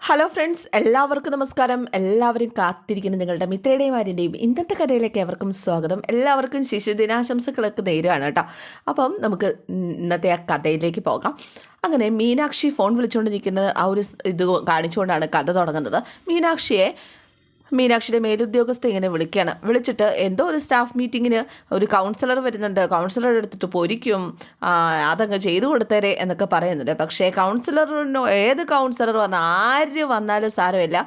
Hello friends എല്ലാവർക്കും നമസ്കാരം. എല്ലാവരും കാത്തിരിക്കുന്ന നിങ്ങളുടെ മിത്രയുടെയും ആര്യന്റെയും ഇന്നത്തെ കഥയിലേക്ക് എവർക്കും സ്വാഗതം. എല്ലാവർക്കും ശിശുദിനാശംസകളൊക്കെ നേരുകയാണ് കേട്ടോ. അപ്പം നമുക്ക് ഇന്നത്തെ ആ കഥയിലേക്ക് പോകാം. അങ്ങനെ മീനാക്ഷി ഫോൺ വിളിച്ചുകൊണ്ട് നിൽക്കുന്ന ആ ഒരു ഇത് കാണിച്ചുകൊണ്ടാണ് കഥ തുടങ്ങുന്നത്. മീനാക്ഷിയെ മീനാക്ഷിയുടെ മേലുദ്യോഗസ്ഥ ഇങ്ങനെ വിളിക്കുകയാണ് വിളിച്ചിട്ട് എന്തോ ഒരു സ്റ്റാഫ് മീറ്റിങ്ങിന് ഒരു കൗൺസിലർ വരുന്നുണ്ട്. കൗൺസിലർ എടുത്തിട്ട് പൊരിക്കും അതങ്ങ് ചെയ്തു കൊടുത്തേരെ എന്നൊക്കെ പറയുന്നുണ്ട്. പക്ഷേ കൗൺസിലറിനോ ഏത് കൗൺസിലർ വന്ന ആര് വന്നാലും സാരമില്ല.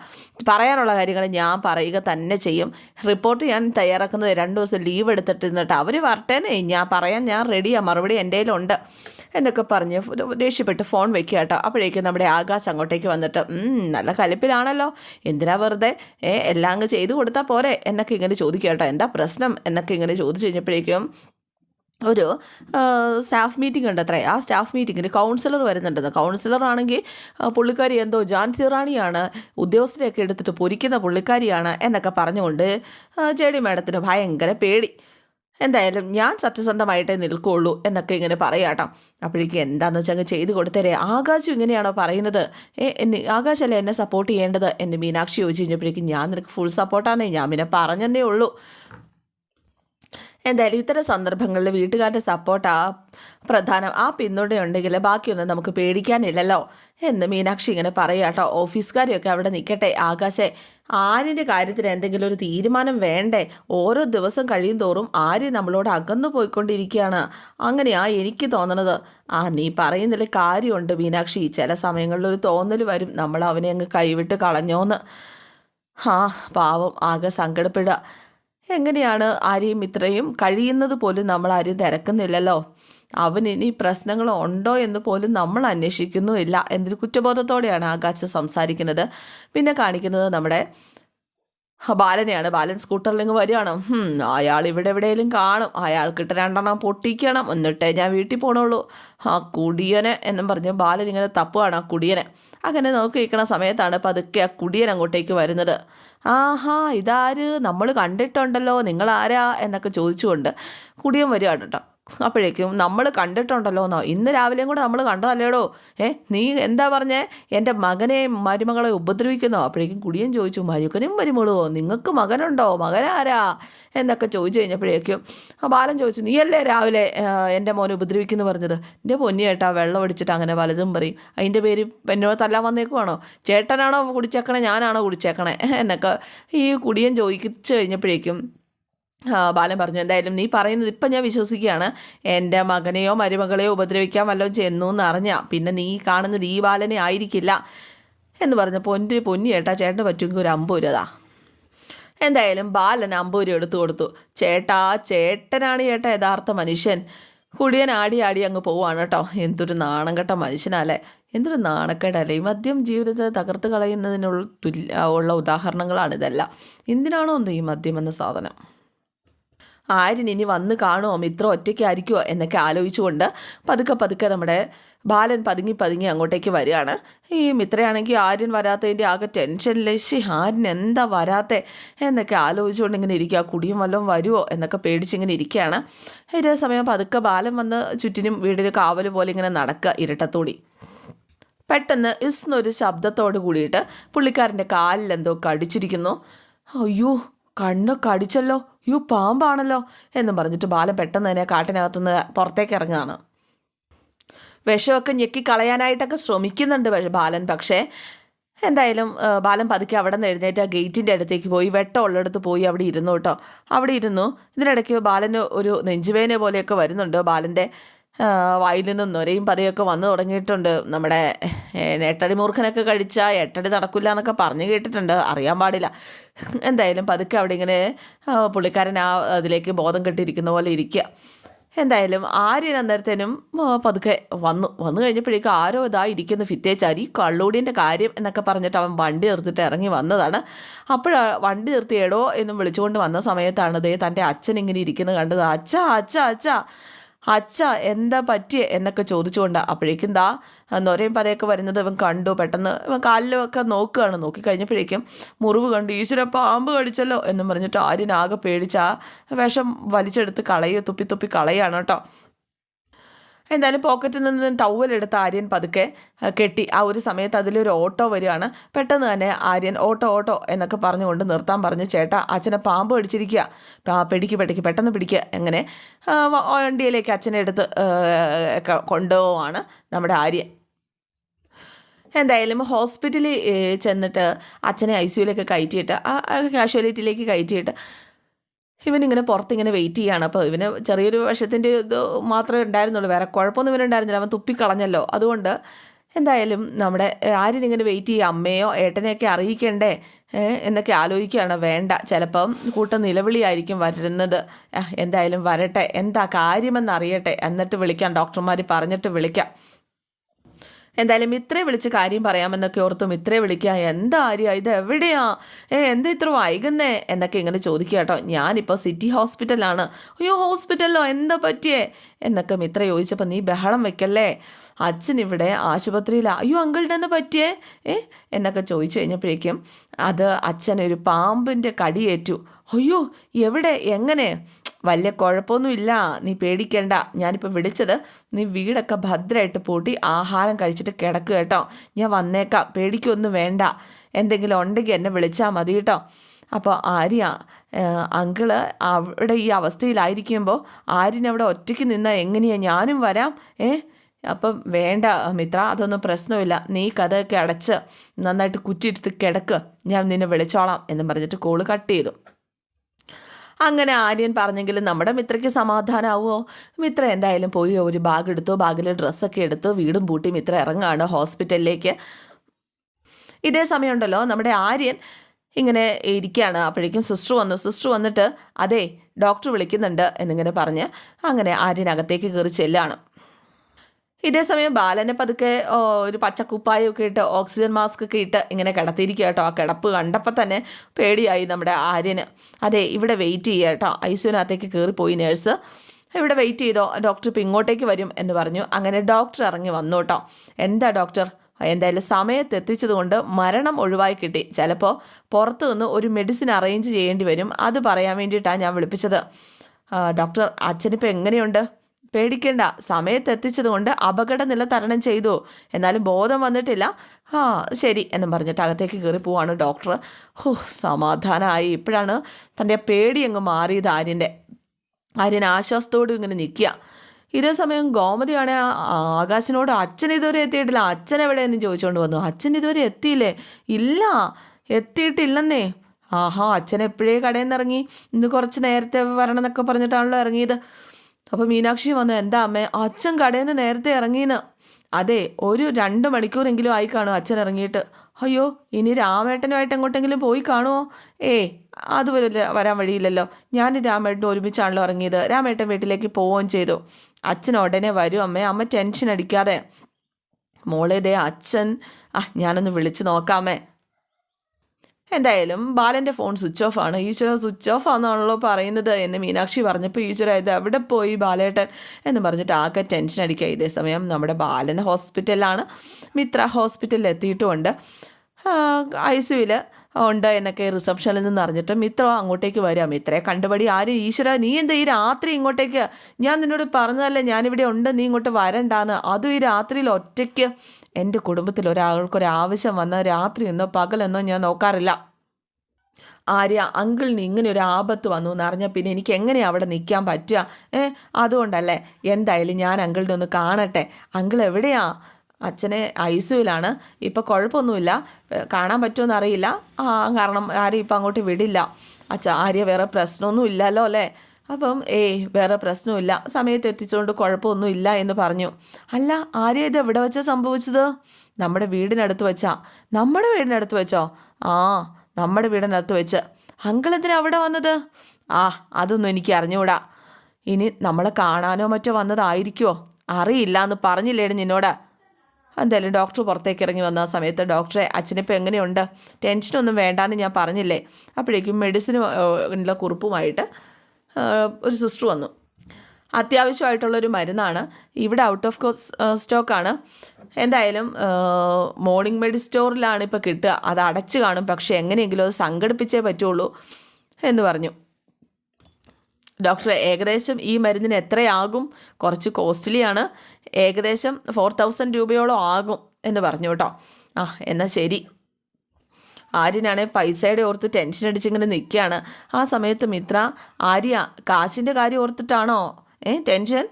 പറയാനുള്ള കാര്യങ്ങൾ ഞാൻ പറയുക തന്നെ ചെയ്യും. റിപ്പോർട്ട് ഞാൻ തയ്യാറാക്കുന്നത് രണ്ട് ദിവസം ലീവ് എടുത്തിട്ട് നിന്നിട്ട് അവർ വരട്ടേന്നേ ഞാൻ പറയാൻ ഞാൻ റെഡിയാണ് മറുപടി എന്റെ കയ്യിലുണ്ട് എന്നൊക്കെ പറഞ്ഞ് ദേഷ്യപ്പെട്ട് ഫോൺ വെക്കുക കേട്ടോ. അപ്പോഴേക്കും നമ്മുടെ ആകാശ് അങ്ങോട്ടേക്ക് വന്നിട്ട് നല്ല കലിപ്പിലാണല്ലോ. എന്തിനാ വെറുതെ? ഏ എല്ലാം അങ്ങ് ചെയ്തു കൊടുത്താൽ പോരെ? എന്നൊക്കെ ഇങ്ങനെ ചോദിക്കുക കേട്ടോ. എന്താ പ്രശ്നം? എന്നൊക്കെ ഇങ്ങനെ ചോദിച്ചു കഴിഞ്ഞപ്പോഴേക്കും ഒരു സ്റ്റാഫ് മീറ്റിംഗ് ഉണ്ട് അത്രേ ആ സ്റ്റാഫ് മീറ്റിംഗിൽ കൗൺസിലർ വരുന്നുണ്ടെന്ന്. കൗൺസിലർ ആണെങ്കിൽ പുള്ളിക്കാരി എന്തോ ജാൻസി റാണിയാണ്. ഉദ്യോഗസ്ഥരെയൊക്കെ എടുത്തിട്ട് പൊരിക്കുന്ന പുള്ളിക്കാരിയാണ് എന്നൊക്കെ പറഞ്ഞുകൊണ്ട് ജെ ഡി മാഡത്തിന് ഭയങ്കര പേടി. എന്തായാലും ഞാൻ സത്യസന്ധമായിട്ടേ നിൽക്കുള്ളൂ എന്നൊക്കെ ഇങ്ങനെ പറയാട്ടോ. അപ്പോഴേക്കും എന്താണെന്ന് വെച്ചാൽ അങ്ങ് ചെയ്ത് കൊടുത്തരേ. ആകാശം ഇങ്ങനെയാണോ പറയുന്നത്? ഏ ആകാശല്ലേ എന്നെ സപ്പോർട്ട് ചെയ്യേണ്ടത്? എന്ന് മീനാക്ഷി ചോദിച്ചു കഴിഞ്ഞപ്പോഴേക്കും ഞാൻ നിനക്ക് ഫുൾ സപ്പോർട്ടാന്നേ ഞാൻ പിന്നെ പറഞ്ഞതേ ഉള്ളൂ. എന്തായാലും ഇത്തരം സന്ദർഭങ്ങളിൽ വീട്ടുകാരുടെ സപ്പോർട്ട് ആ പ്രധാനം ആ പിന്തുണയുണ്ടെങ്കിൽ ബാക്കിയൊന്നും നമുക്ക് പേടിക്കാനില്ലല്ലോ എന്ന് മീനാക്ഷി ഇങ്ങനെ പറയാട്ടോ. ഓഫീസുകാരെയൊക്കെ അവിടെ നിൽക്കട്ടെ ആകാശെ ആര്യന്റെ കാര്യത്തിൽ എന്തെങ്കിലും ഒരു തീരുമാനം വേണ്ടേ? ഓരോ ദിവസം കഴിയും തോറും ആര്യ നമ്മളോട് അകന്നു പോയിക്കൊണ്ടിരിക്കുകയാണ്. അങ്ങനെയാ എനിക്ക് തോന്നണത്. ആ നീ പറയുന്നതിൽ കാര്യമുണ്ട് മീനാക്ഷി. ചില സമയങ്ങളിൽ ഒരു തോന്നൽ വരും. നമ്മൾ അവനെ അങ്ങ് കൈവിട്ട് കളഞ്ഞോന്ന്. ആ പാവം. ആകെ സങ്കടപ്പെടുക. എങ്ങനെയാണ് ആരെയും ഇത്രയും കഴിയുന്നത് പോലും നമ്മൾ ആരെയും തിരക്കുന്നില്ലല്ലോ? അവൻ ഇനി പ്രശ്നങ്ങൾ ഉണ്ടോ എന്ന് പോലും നമ്മൾ അന്വേഷിക്കുന്നുമില്ല എന്നൊരു കുറ്റബോധത്തോടെയാണ് ആകാശ് സംസാരിക്കുന്നത്. പിന്നെ കാണിക്കുന്നത് നമ്മുടെ ബാലനെയാണ്. ബാലൻ സ്കൂട്ടറിലിങ്ങ് വരികയാണ്. അയാൾ ഇവിടെ എവിടെയെങ്കിലും കാണും. അയാൾക്കിട്ട് രണ്ടെണ്ണം പൊട്ടിക്കണം. എന്നിട്ടേ ഞാൻ വീട്ടിൽ പോകണുള്ളൂ ആ കുടിയനെ എന്നും പറഞ്ഞ് ബാലൻ ഇങ്ങനെ തപ്പുകയാണ് ആ കുടിയനെ. അങ്ങനെ നോക്കി നിൽക്കുന്ന സമയത്താണ് പതുക്കെ ആ കുടിയൻ അങ്ങോട്ടേക്ക് വരുന്നത്. ആഹാ ഇതാര്? നമ്മൾ കണ്ടിട്ടുണ്ടല്ലോ. നിങ്ങളാരാ? എന്നൊക്കെ ചോദിച്ചുകൊണ്ട് കുടിയൻ വരികയാണ് കേട്ടോ. അപ്പോഴേക്കും നമ്മൾ കണ്ടിട്ടുണ്ടല്ലോ എന്നോ ഇന്ന് രാവിലെയും കൂടെ നമ്മൾ കണ്ടതല്ലേടോ? ഏ നീ എന്താ പറഞ്ഞേ? എന്റെ മകനെ മരുമകളെ ഉപദ്രവിക്കുന്നോ? അപ്പോഴേക്കും കുടിയൻ ചോദിച്ചു മരുക്കനും മരുമകളോ നിങ്ങൾക്ക് മകനുണ്ടോ? മകനാരാ? എന്നൊക്കെ ചോദിച്ചു കഴിഞ്ഞപ്പോഴേക്കും ബാലൻ ചോദിച്ചു നീയല്ലേ രാവിലെ എന്റെ മോനെ ഉപദ്രവിക്കുന്നു പറഞ്ഞത്? എന്റെ പൊന്നിയേട്ടാ വെള്ളം അടിച്ചിട്ട് അങ്ങനെ പലതും പറയും. അതിന്റെ പേര് എന്നോട് തല്ലാൻ വന്നേക്കുവാണോ? ചേട്ടനാണോ കുടിച്ചേക്കണേ? ഞാനാണോ കുടിച്ചേക്കണേ? എന്നൊക്കെ ഈ കുടിയൻ ചോദിച്ചു കഴിഞ്ഞപ്പോഴേക്കും ബാലൻ പറഞ്ഞു എന്തായാലും നീ പറയുന്നത് ഇപ്പം ഞാൻ വിശ്വസിക്കുകയാണ്. എന്റെ മകനെയോ മരുമകളെയോ ഉപദ്രവിക്കാൻ വല്ലതും ചെന്നു എന്ന് അറിഞ്ഞാൽ പിന്നെ നീ കാണുന്നത് ഈ ബാലനെ ആയിരിക്കില്ല. എന്ന് പറഞ്ഞ പൊന്നി പൊന്നി ചേട്ടാ ചേട്ടന് പറ്റുമെങ്കിൽ ഒരു അമ്പത് രൂപ എന്തായാലും ബാലൻ അമ്പത് രൂപ എടുത്തു കൊടുത്തു. ചേട്ടാ ചേട്ടനാണ് ചേട്ടാ യഥാർത്ഥ മനുഷ്യൻ. കുടിയൻ ആടി ആടി അങ്ങ് പോവാണ് കേട്ടോ. എന്തൊരു നാണം കെട്ട മനുഷ്യനല്ലേ. എന്തൊരു നാണക്കേടല്ലേ. ഈ മദ്യം ജീവിതത്തെ തകർത്ത് കളയുന്നതിനുള്ള തുല്യ ഉള്ള ഉദാഹരണങ്ങളാണ് ഇതെല്ലാം. എന്തിനാണോ എന്തോ ഈ മദ്യം എന്ന സാധനം? ആര്യൻ ഇനി വന്ന് കാണുമോ മിത്ര ഒറ്റയ്ക്കായിരിക്കുമോ എന്നൊക്കെ ആലോചിച്ചുകൊണ്ട് പതുക്കെ പതുക്കെ നമ്മുടെ ബാലൻ പതുങ്ങി പതുങ്ങി അങ്ങോട്ടേക്ക് വരികയാണ്. ഈ മിത്രയാണെങ്കിൽ ആര്യൻ വരാത്തതിന്റെ ആകെ ടെൻഷനിലെ ശി ആര്യൻ എന്താ വരാത്തേ? എന്നൊക്കെ ആലോചിച്ചുകൊണ്ട് ഇങ്ങനെ ഇരിക്കുക. കുടിയും വല്ലതും വരുമോ എന്നൊക്കെ പേടിച്ചിങ്ങനെ ഇരിക്കുകയാണ്. ഇതേ സമയം പതുക്കെ ബാലൻ വന്ന് ചുറ്റിനും വീടിന് കാവൽ പോലെ ഇങ്ങനെ നടക്കുക ഇരട്ടത്തോടി. പെട്ടെന്ന് ഇസ്ന്നൊരു ശബ്ദത്തോട് കൂടിയിട്ട് പുള്ളിക്കാരന്റെ കാലിൽ എന്തോ കടിച്ചിരിക്കുന്നു. അയ്യോ കണ്ണൊക്കെ കടിച്ചല്ലോ അയ്യോ പാമ്പാണല്ലോ എന്നും പറഞ്ഞിട്ട് ബാലൻ പെട്ടെന്ന് തന്നെ കാട്ടിനകത്തുനിന്ന് പുറത്തേക്ക് ഇറങ്ങുകയാണ്. വിഷമൊക്കെ ഞെക്കി കളയാനായിട്ടൊക്കെ ശ്രമിക്കുന്നുണ്ട് ബാലൻ. പക്ഷേ എന്തായാലും ബാലൻ പതുക്കെ അവിടെ നിന്ന് എഴുന്നേറ്റ് ആ ഗേറ്റിന്റെ അടുത്തേക്ക് പോയി. വെട്ടം ഉള്ളിടത്ത് പോയി അവിടെ ഇരുന്നു കേട്ടോ. അവിടെ ഇരുന്നു. ഇതിനിടയ്ക്ക് ബാലന് ഒരു നെഞ്ചുവേന പോലെയൊക്കെ വരുന്നുണ്ട്. ബാലന്റെ വായിൽ നിന്നും നൊരയും പതയൊക്കെ വന്നു തുടങ്ങിയിട്ടുണ്ട്. നമ്മുടെ എട്ടടി മൂർഖനൊക്കെ കഴിച്ചാൽ എട്ടടി നടക്കില്ല എന്നൊക്കെ പറഞ്ഞു കേട്ടിട്ടുണ്ട്. അറിയാൻ പാടില്ല. എന്തായാലും പതുക്കെ അവിടെ ഇങ്ങനെ പുള്ളിക്കാരൻ ആ അതിലേക്ക് ബോധം കെട്ടിയിരിക്കുന്ന പോലെ ഇരിക്കുക എന്തായാലും ആര്യൻ അന്നേരത്തേനും പതുക്കെ വന്നു. വന്നു കഴിഞ്ഞപ്പോഴേക്കും ആരോ ഇതാ ഇരിക്കുന്നു ഫിത്തേച്ചാരി കള്ളൂടിന്റെ കാര്യം എന്നൊക്കെ പറഞ്ഞിട്ട് അവൻ വണ്ടി നിർത്തിയിട്ട് ഇറങ്ങി വന്നതാണ്. അപ്പോഴാ വണ്ടി നിർത്തിയേടോ എന്നും വിളിച്ചുകൊണ്ട് വന്ന സമയത്താണ് ദേ തന്റെ അച്ഛൻ ഇങ്ങനെ ഇരിക്കുന്നത് കണ്ടത്. അച്ഛ അച്ഛ അച്ഛ. അച്ഛ എന്താ പറ്റിയ? എന്നൊക്കെ ചോദിച്ചുകൊണ്ട് അപ്പോഴേക്കും ദാ നൊരയും പതയൊക്കെ വരുന്നത് ഇവൻ കണ്ടു. പെട്ടെന്ന് ഇവൻ കാലിലൊക്കെ നോക്കുകയാണ്. നോക്കി കഴിഞ്ഞപ്പോഴേക്കും മുറിവ് കണ്ടു. ഈശ്വര പാമ്പ് കടിച്ചല്ലോ എന്നും പറഞ്ഞിട്ട് ആര്യനാകെ പേടിച്ച് ആ വിഷം വലിച്ചെടുത്ത് കളയുക തുപ്പി തുപ്പി കളയാണ് കേട്ടോ. എന്തായാലും പോക്കറ്റിൽ നിന്ന് ടവലെടുത്ത് ആര്യൻ പതുക്കെ കെട്ടി. ആ ഒരു സമയത്ത് അതിലൊരു ഓട്ടോ വരികയാണ്. പെട്ടെന്ന് തന്നെ ആര്യൻ ഓട്ടോ ഓട്ടോ എന്നൊക്കെ പറഞ്ഞുകൊണ്ട് നിർത്താൻ പറഞ്ഞ് ചേട്ടാ അച്ഛനെ പാമ്പ് പിടിച്ചിരിക്കുക പിടിക്ക് പിടിക്ക് പെട്ടെന്ന് പിടിക്കുക എങ്ങനെ വണ്ടിയിലേക്ക് അച്ഛനെ എടുത്ത് കൊണ്ടുപോവാണ് നമ്മുടെ ആര്യൻ. എന്തായാലും ഹോസ്പിറ്റലിൽ ചെന്നിട്ട് അച്ഛനെ ഐ സിയുലേക്ക് കയറ്റിയിട്ട് ആ കാഷ്വാലിറ്റിയിലേക്ക് കയറ്റിയിട്ട് ഇവനിങ്ങനെ പുറത്തിങ്ങനെ വെയിറ്റ് ചെയ്യാണ്. അപ്പോൾ ഇവന് ചെറിയൊരു വിഷത്തിന്റെ ഇത് മാത്രമേ ഉണ്ടായിരുന്നുള്ളൂ. വേറെ കുഴപ്പമൊന്നും ഇവനുണ്ടായിരുന്നില്ല അവൻ തുപ്പിക്കളഞ്ഞല്ലോ. അതുകൊണ്ട് എന്തായാലും നമ്മുടെ ആരും ഇങ്ങനെ വെയിറ്റ് ചെയ്യുക അമ്മയോ ഏട്ടനെയൊക്കെ അറിയിക്കണ്ടേ? എന്നൊക്കെ ആലോചിക്കുകയാണ്. വേണ്ട. ചിലപ്പം കൂട്ടം നിലവിളിയായിരിക്കും വരുന്നത്. എന്തായാലും വരട്ടെ. എന്താ കാര്യമെന്ന് അറിയട്ടെ എന്നിട്ട് വിളിക്കാം. ഡോക്ടർമാർ പറഞ്ഞിട്ട് വിളിക്കാം. എന്തായാലും ഇത്രയും വിളിച്ച് കാര്യം പറയാമെന്നൊക്കെ ഓർത്തും ഇത്രേ വിളിക്കുക എന്താ ആര്യ? ഇത് എവിടെയാ? ഏ എന്താ ഇത്ര വൈകുന്നേ? എന്നൊക്കെ ഇങ്ങനെ ചോദിക്കുക കേട്ടോ. ഞാനിപ്പോൾ സിറ്റി ഹോസ്പിറ്റലാണ് അയ്യോ ഹോസ്പിറ്റലിലോ? എന്താ പറ്റിയേ? എന്നൊക്കെ മിത്ര ചോദിച്ചപ്പോൾ നീ ബഹളം വെക്കല്ലേ? അച്ഛൻ ഇവിടെ ആശുപത്രിയിലാണ് അയ്യോ അങ്കിളിന്റെ എന്താ പറ്റിയേ? ഏ? എന്നൊക്കെ ചോദിച്ചു കഴിഞ്ഞപ്പോഴേക്കും അത് അച്ഛനൊരു പാമ്പിന്റെ കടിയേറ്റു. അയ്യോ എവിടെ? എങ്ങനെ? വലിയ കുഴപ്പമൊന്നുമില്ല നീ പേടിക്കേണ്ട. ഞാനിപ്പോൾ വിളിച്ചത് നീ വീടൊക്കെ ഭദ്രമായിട്ട് പൂട്ടി ആഹാരം കഴിച്ചിട്ട് കിടക്കുക കേട്ടോ. ഞാൻ വന്നേക്കാം. പേടിക്കൊന്നും വേണ്ട. എന്തെങ്കിലും ഉണ്ടെങ്കിൽ എന്നെ വിളിച്ചാൽ മതി കേട്ടോ. അപ്പോൾ ആര്യ അങ്കിൾ അവിടെ ഈ അവസ്ഥയിലായിരിക്കുമ്പോൾ ആര്യനവിടെ ഒറ്റയ്ക്ക് നിന്നാൽ എങ്ങനെയാണ് ഞാനും വരാം? ഏ? അപ്പം വേണ്ട മിത്ര അതൊന്നും പ്രശ്നമില്ല. നീ കഥയൊക്കെ അടച്ച് നന്നായിട്ട് കുറ്റിയെടുത്ത് കിടക്ക്. ഞാൻ നിന്നെ വിളിച്ചോളാം എന്ന് പറഞ്ഞിട്ട് കോൾ കട്ട് ചെയ്തു. അങ്ങനെ ആര്യൻ പറഞ്ഞെങ്കിലും നമ്മുടെ മിത്രയ്ക്ക് സമാധാനമാവുമോ മിത്ര എന്തായാലും പോയി ഒരു ബാഗ് എടുത്തു ബാഗിൽ ഡ്രസ്സൊക്കെ എടുത്തു വീടും പൂട്ടി മിത്ര ഇറങ്ങാണ് ഹോസ്പിറ്റലിലേക്ക്. ഇതേ സമയമുണ്ടല്ലോ നമ്മുടെ ആര്യൻ ഇങ്ങനെ ഇരിക്കുകയാണ് അപ്പോഴേക്കും സിസ്റ്റർ വന്നു. സിസ്റ്റർ വന്നിട്ട് അതെ ഡോക്ടർ വിളിക്കുന്നുണ്ട് എന്നിങ്ങനെ പറഞ്ഞ് അങ്ങനെ ആര്യൻ അകത്തേക്ക് കയറി ചെല്ലാണ്. ഇതേ സമയം ബാലനെ പതുക്കെ ഒരു പച്ചക്കുപ്പായൊക്കെ ഇട്ട് ഓക്സിജൻ മാസ്ക് ഒക്കെ ഇട്ട് ഇങ്ങനെ കിടത്തിയിരിക്കുക കേട്ടോ. ആ കിടപ്പ് കണ്ടപ്പോൾ തന്നെ പേടിയായി നമ്മുടെ ആര്യന്. അതെ ഇവിടെ വെയിറ്റ് ചെയ്യുക കേട്ടോ. ഐസിയുനകത്തേക്ക് കയറിപ്പോയി നേഴ്സ് ഇവിടെ വെയിറ്റ് ചെയ്തോ? ഡോക്ടർ ഇപ്പം ഇങ്ങോട്ടേക്ക് വരും എന്ന് പറഞ്ഞു. അങ്ങനെ ഡോക്ടർ ഇറങ്ങി വന്നു കേട്ടോ. എന്താ ഡോക്ടർ എന്തായാലും സമയത്ത് എത്തിച്ചതുകൊണ്ട് മരണം ഒഴിവായി കിട്ടി. ചിലപ്പോൾ പുറത്തു നിന്ന് ഒരു മെഡിസിൻ അറേഞ്ച് ചെയ്യേണ്ടി വരും. അത് പറയാൻ വേണ്ടിയിട്ടാണ് ഞാൻ വിളിപ്പിച്ചത്. ഡോക്ടർ അച്ഛനിപ്പോൾ എങ്ങനെയുണ്ട്? പേടിക്കണ്ട. സമയത്ത് എത്തിച്ചതുകൊണ്ട് അപകടനില തരണം ചെയ്തു. എന്നാലും ബോധം വന്നിട്ടില്ല. ആ ശരി എന്നും പറഞ്ഞിട്ട് അകത്തേക്ക് കയറി പോവാണ് ഡോക്ടർ ഹോ സമാധാനമായി ഇപ്പോഴാണ് തന്റെ പേടി അങ്ങ് മാറിയത് ആര്യന്റെ. ആര്യൻ ആശ്വാസത്തോടും ഇങ്ങനെ നിൽക്കുക. ഇതേ സമയം ഗോമതിയാണ് ആകാശിനോട് അച്ഛൻ ഇതുവരെ എത്തിയിട്ടില്ല. അച്ഛൻ എവിടെയെന്ന് ചോദിച്ചുകൊണ്ട് വന്നു. അച്ഛൻ ഇതുവരെ എത്തിയില്ലേ? ഇല്ല. എത്തിയിട്ടില്ലെന്നേ. ആഹാ അച്ഛൻ എപ്പോഴേ കടയിൽ നിന്ന് ഇറങ്ങി ഇന്ന് കുറച്ച് നേരത്തെ വരണം എന്നൊക്കെ പറഞ്ഞിട്ടാണല്ലോ ഇറങ്ങിയത്. അപ്പോൾ മീനാക്ഷി വന്നു എന്താ അമ്മേ അച്ഛൻ കടയിൽ നിന്ന് നേരത്തെ ഇറങ്ങിയെന്ന്. അതെ ഒരു രണ്ട് മണിക്കൂറെങ്കിലും ആയി കാണും അച്ഛൻ ഇറങ്ങിയിട്ട്. അയ്യോ ഇനി രാമേട്ടനുമായിട്ട് എങ്ങോട്ടെങ്കിലും പോയി കാണുമോ ഏ അത് വരാൻ വഴിയില്ലല്ലോ. ഞാൻ രാമേട്ടൻ ഒരുമിച്ചാണല്ലോ ഇറങ്ങിയത്. രാമേട്ടൻ വീട്ടിലേക്ക് പോവുകയും ചെയ്തു. അച്ഛൻ ഉടനെ വരും അമ്മേ. അമ്മ ടെൻഷൻ അടിക്കാതെ മോളേതേ അച്ഛൻ ആ ഞാനൊന്ന് വിളിച്ചു നോക്കാമേ എന്തായാലും ബാലന്റെ ഫോൺ സ്വിച്ച് ഓഫ് ആണ്. ഈശ്വര സ്വിച്ച് ഓഫ് ആണെന്നാണല്ലോ പറയുന്നത് എന്ന് മീനാക്ഷി പറഞ്ഞപ്പോൾ ഈശ്വര ഇത് എവിടെ പോയി ബാലേട്ടൻ? എന്ന് പറഞ്ഞിട്ട് ആകെ ടെൻഷൻ അടിക്കുക ഇതേ സമയം നമ്മുടെ ബാലൻ ഹോസ്പിറ്റലിലാണ്. മിത്ര ഹോസ്പിറ്റലിൽ എത്തിയിട്ടുമുണ്ട്. ഐ സിയുവിൽ ഉണ്ട് എന്നൊക്കെ റിസപ്ഷനിൽ നിന്ന് അറിഞ്ഞിട്ട് മിത്ര അങ്ങോട്ടേക്ക് വരിക. മിത്രയെ കണ്ടുപടി ആര്? ഈശ്വര നീ എന്താ ഈ രാത്രി ഇങ്ങോട്ടേക്ക്? ഞാൻ നിന്നോട് പറഞ്ഞതല്ലേ ഞാനിവിടെ ഉണ്ട് നീ ഇങ്ങോട്ട് വരണ്ടാന്ന്. അതും ഈ രാത്രിയിൽ ഒറ്റയ്ക്ക് എന്റെ കുടുംബത്തിൽ ഒരാൾക്കൊരാവശ്യം വന്ന രാത്രി എന്നോ പകലെന്നോ ഞാൻ നോക്കാറില്ല. ആര്യ അങ്കിളിന് ഇങ്ങനെ ഒരു ആപത്ത് വന്നു എന്ന് അറിഞ്ഞാൽ പിന്നെ എനിക്ക് എങ്ങനെ അവിടെ നിൽക്കാൻ പറ്റുക? ഏ അതുകൊണ്ടല്ലേ. എന്തായാലും ഞാൻ അങ്കിളിനെ ഒന്ന് കാണട്ടെ. അങ്കിൾ എവിടെയാ? അച്ഛനെ ഐ സിയുലാണ് ഇപ്പം കുഴപ്പമൊന്നുമില്ല. കാണാൻ പറ്റുമെന്ന് അറിയില്ല. ആ കാരണം ആരും ഇപ്പം അങ്ങോട്ട് വിടില്ല. അച്ഛ ആര്യ വേറെ പ്രശ്നമൊന്നും ഇല്ലല്ലോ അല്ലേ? അപ്പം ഏയ് വേറെ പ്രശ്നമില്ല. സമയത്ത് എത്തിച്ചുകൊണ്ട് കുഴപ്പമൊന്നും ഇല്ല എന്ന് പറഞ്ഞു. അല്ല ആര്യ ഇത് എവിടെ വെച്ചാൽ സംഭവിച്ചത്? നമ്മുടെ വീടിനടുത്ത് വെച്ചാ. നമ്മുടെ വീടിനടുത്ത് വെച്ചോ? ആ നമ്മുടെ വീടിനകത്ത് വെച്ച്. അങ്കിൾ എന്തിനാ അവിടെ വന്നത്? ആ അതൊന്നും എനിക്ക് അറിഞ്ഞുകൂടാ ഇനി നമ്മളെ കാണാനോ മറ്റോ വന്നതായിരിക്കുമോ അറിയില്ല എന്ന് പറഞ്ഞില്ലേടി നിന്നോട്. എന്തായാലും ഡോക്ടർ പുറത്തേക്ക് ഇറങ്ങി വന്ന സമയത്ത് ഡോക്ടറെ അച്ഛനിപ്പോൾ എങ്ങനെയുണ്ട്? ടെൻഷനൊന്നും വേണ്ടാന്ന് ഞാൻ പറഞ്ഞില്ലേ? അപ്പോഴേക്കും മെഡിസിന് ഉള്ള കുറിപ്പുമായിട്ട് ഒരു സിസ്റ്റർ വന്നു. അത്യാവശ്യമായിട്ടുള്ളൊരു മരുന്നാണ്. ഇവിടെ ഔട്ട് ഓഫ് കോസ് സ്റ്റോക്കാണ് എന്തായാലും മോർണിംഗ് മെഡി സ്റ്റോറിലാണ് ഇപ്പോൾ കിട്ടുക. അത് അടച്ചു കാണും. പക്ഷേ എങ്ങനെയെങ്കിലും അത് സംഘടിപ്പിച്ചേ പറ്റുള്ളൂ എന്ന് പറഞ്ഞു. ഡോക്ടർ ഏകദേശം ഈ മരുന്നിന് എത്രയാകും? കുറച്ച് കോസ്റ്റ്ലിയാണ്. ഏകദേശം ഫോർ തൗസൻഡ് രൂപയോളം ആകും എന്ന് പറഞ്ഞു കേട്ടോ. ആ എന്നാൽ ശരി. ആര്യനാണെ പൈസയുടെ ഓർത്ത് ടെൻഷൻ അടിച്ചിങ്ങനെ നിൽക്കുകയാണ്. ആ സമയത്ത് മിത്ര ആര്യ കാശിന്റെ കാര്യം ഓർത്തിട്ടാണോ? ഏ ടെൻഷൻ?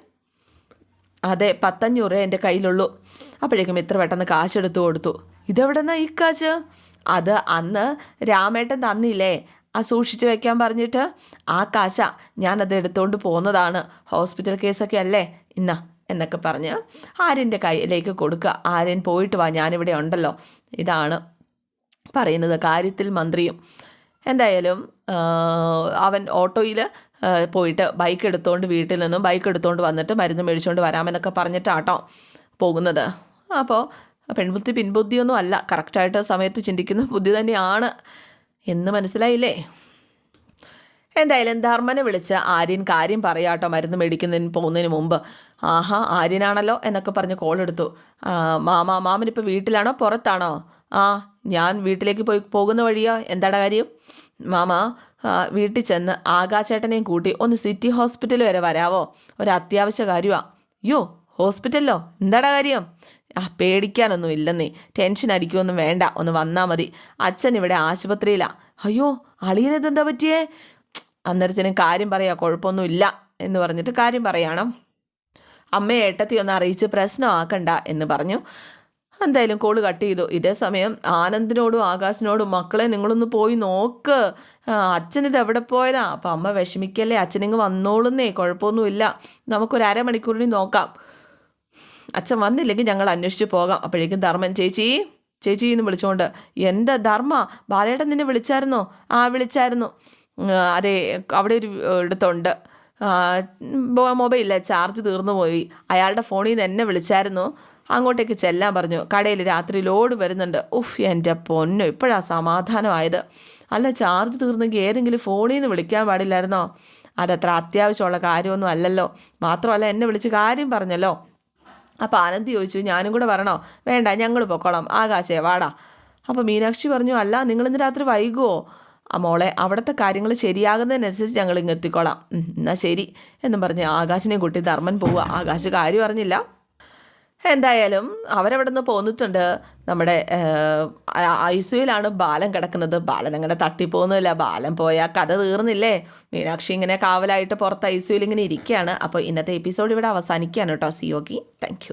അതെ പത്തഞ്ഞൂറ് എന്റെ കയ്യിലുള്ളൂ. അപ്പോഴേക്കും ഇത്ര പെട്ടെന്ന് കാശ് എടുത്തു കൊടുത്തു. ഇതെവിടെന്നാ ഈ കാശ്? അത് അന്ന് രാമേട്ടൻ തന്നില്ലേ? ആ സൂക്ഷിച്ച് വെക്കാൻ പറഞ്ഞിട്ട് ആ കാശ ഞാനത് എടുത്തുകൊണ്ട് പോകുന്നതാണ് ഹോസ്പിറ്റൽ കേസൊക്കെ അല്ലേ? ഇന്ന എന്നൊക്കെ പറഞ്ഞ് ആര്യന്റെ കയ്യിലേക്ക് കൊടുക്കുക. ആര്യൻ പോയിട്ട് വാ ഞാനിവിടെ ഉണ്ടല്ലോ. ഇതാണ് പറയുന്നത് കാര്യത്തിൽ മന്ത്രിയും. എന്തായാലും അവൻ ഓട്ടോയിൽ പോയിട്ട് ബൈക്ക് എടുത്തുകൊണ്ട് വീട്ടിൽ നിന്നും ബൈക്ക് എടുത്തുകൊണ്ട് വന്നിട്ട് മരുന്ന് മേടിച്ചുകൊണ്ട് വരാമെന്നൊക്കെ പറഞ്ഞിട്ടാട്ടോ പോകുന്നത്. അപ്പോൾ പെൺബുദ്ധി പിൻബുദ്ധിയൊന്നും അല്ല. കറക്റ്റായിട്ട് സമയത്ത് ചിന്തിക്കുന്ന ബുദ്ധി തന്നെയാണ്. എന്ന് മനസ്സിലായില്ലേ? എന്തായാലും ധർമ്മനെ വിളിച്ച് ആര്യൻ കാര്യം പറയാട്ടോ. മരുന്ന് മേടിക്കുന്നതിന് പോകുന്നതിന് മുമ്പ്. ആഹാ ആര്യനാണല്ലോ എന്നൊക്കെ പറഞ്ഞ് കോൾ എടുത്തു. മാമാ മാമ മാമനിപ്പോൾ വീട്ടിലാണോ? പുറത്താണോ? ആ ഞാൻ വീട്ടിലേക്ക് പോയി പോകുന്ന വഴിയോ? എന്താടാ കാര്യം? മാമ വീട്ടിൽ ചെന്ന് ആകാശേട്ടനെയും കൂട്ടി ഒന്ന് സിറ്റി ഹോസ്പിറ്റൽ വരെ വരാവോ? ഒരു അത്യാവശ്യ കാര്യമാണ് അയ്യോ ഹോസ്പിറ്റലിലോ? എന്താടാ കാര്യം? ആ പേടിക്കാനൊന്നും ഇല്ലെന്നേ. ടെൻഷൻ അടിക്കുമൊന്നും വേണ്ട. ഒന്ന് വന്നാൽ മതി. അച്ഛൻ ഇവിടെ ആശുപത്രിയിലാണ് അയ്യോ അളിയനെന്താ പറ്റിയേ? അന്നേരത്തിനും കാര്യം പറയാം കുഴപ്പമൊന്നുമില്ല എന്ന് പറഞ്ഞിട്ട് കാര്യം പറയണം. അമ്മയെ ഏട്ടത്തി ഒന്ന് അറിയിച്ച് പ്രശ്നമാക്കണ്ട എന്ന് പറഞ്ഞു. എന്തായാലും കോൾ കട്ട് ചെയ്തു. ഇതേ സമയം ആനന്ദിനോടും ആകാശിനോടും മക്കളെ നിങ്ങളൊന്ന് പോയി നോക്ക്. അച്ഛൻ അച്ഛനിത് എവിടെ പോയതാ? അപ്പം അമ്മ വിഷമിക്കല്ലേ? അച്ഛനിങ്ങ് വന്നോളുന്നേ കുഴപ്പമൊന്നുമില്ല. നമുക്കൊരു അരമണിക്കൂറിന് നോക്കാം. അച്ഛൻ വന്നില്ലെങ്കിൽ ഞങ്ങൾ അന്വേഷിച്ച് പോകാം. അപ്പോഴേക്കും ധർമ്മൻ ചേച്ചി ചേച്ചി എന്ന് വിളിച്ചുകൊണ്ട് എന്താ ധർമ്മ? ബാലേട്ടൻ നിന്നെ വിളിച്ചായിരുന്നോ? ആ വിളിച്ചായിരുന്നു. അതെ അവിടെ ഒരു ഇടത്തുണ്ട് മൊബൈലില്ല ചാർജ് തീർന്നു പോയി. അയാളുടെ ഫോണിൽ നിന്ന് എന്നെ വിളിച്ചായിരുന്നു. അങ്ങോട്ടേക്ക് ചെല്ലാൻ പറഞ്ഞു. കടയിൽ രാത്രി ലോഡ് വരുന്നുണ്ട്. ഉഫ് എന്റെ പൊന്നു ഇപ്പോഴാ സമാധാനമായത്. അല്ല ചാർജ് തീർന്നെങ്കിൽ ഏതെങ്കിലും ഫോണിൽ നിന്ന് വിളിക്കാൻ പാടില്ലായിരുന്നോ? അതത്ര അത്യാവശ്യമുള്ള കാര്യമൊന്നും അല്ലല്ലോ. മാത്രമല്ല എന്നെ വിളിച്ച് കാര്യം പറഞ്ഞല്ലോ. അപ്പോൾ ആനന്ദി ചോദിച്ചു ഞാനും കൂടെ വരണോ? വേണ്ട ഞങ്ങൾ പൊക്കോളാം. ആകാശേ വാടാ. അപ്പോൾ മീനാക്ഷി പറഞ്ഞു അല്ല നിങ്ങൾ ഇന്ന് രാത്രി വൈകുമോ ആ മോളെ അവിടുത്തെ കാര്യങ്ങൾ ശരിയാകുന്നതിനനുസരിച്ച് ഞങ്ങൾ ഇങ്ങ് എത്തിക്കോളാം. ഉം, ശരി എന്നും പറഞ്ഞ് ആകാശിനെ കൂട്ടി ധർമ്മൻ പോവുക. ആകാശ് കാര്യം അറിഞ്ഞില്ല. എന്തായാലും അവരവിടെ നിന്ന് പോന്നിട്ടുണ്ട്. നമ്മുടെ ഐ ബാലൻ കിടക്കുന്നത്. ബാലൻ അങ്ങനെ തട്ടിപ്പോകുന്നില്ല ബാലൻ പോയാൽ കഥ തീർന്നില്ലേ? മീനാക്ഷി ഇങ്ങനെ കാവലായിട്ട് പുറത്ത് ഐ സിയുയിൽ ഇങ്ങനെ ഇരിക്കുകയാണ്. അപ്പോൾ ഇന്നത്തെ എപ്പിസോഡ് ഇവിടെ അവസാനിക്കുകയാണ് കേട്ടോ. സിയോഗി താങ്ക്